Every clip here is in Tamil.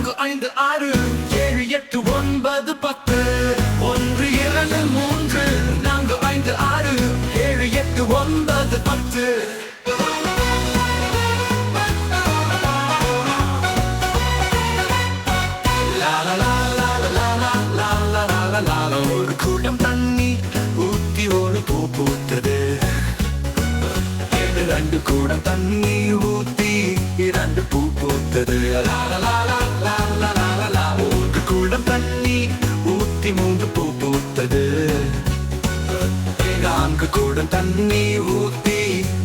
நான்கு ஐந்து ஆறு ஏழு எட்டு ஒன்பது பத்து. ஒன்று இரண்டு மூன்று நான்கு ஐந்து ஆறு ஏழு எட்டு ஒன்பது பத்து. ஒரு கூட்டம் தண்ணி ஊத்தி ஒரு பூ பூத்தது. ரெண்டு கூடம் தண்ணி ஊத்தி இரண்டு பூ பூத்தது. ஊத்தி மூன்று பூ பூத்தது. நான்கு குடம் தண்ணி ஊத்தி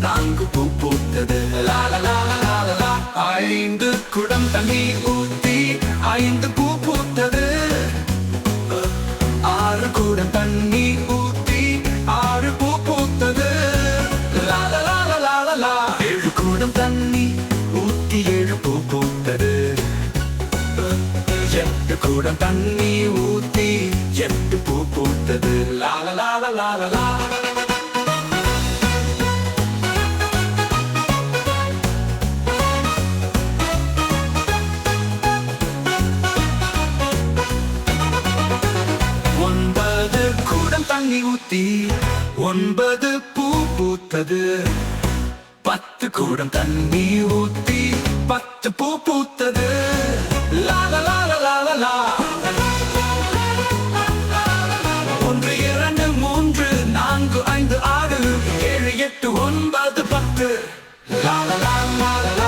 நான்கு பூ பூத்தது. ஐந்து குடம் தண்ணி ஊத்தி ஐந்து பூ பூத்தது. ஆறு குடம் தண்ணி எட்டு குடம் தண்ணி ஊத்தி எட்டு பூ பூத்தது. லால லால லால லா. ஒன்பது குடம் தண்ணி ஊத்தி ஒன்பது பூ பூத்தது. பத்து கூடம் தண்ணி ஊத்தி பத்து பூ பூத்தது. எட்டு ஒன்பது பத்து. லா லா லா லா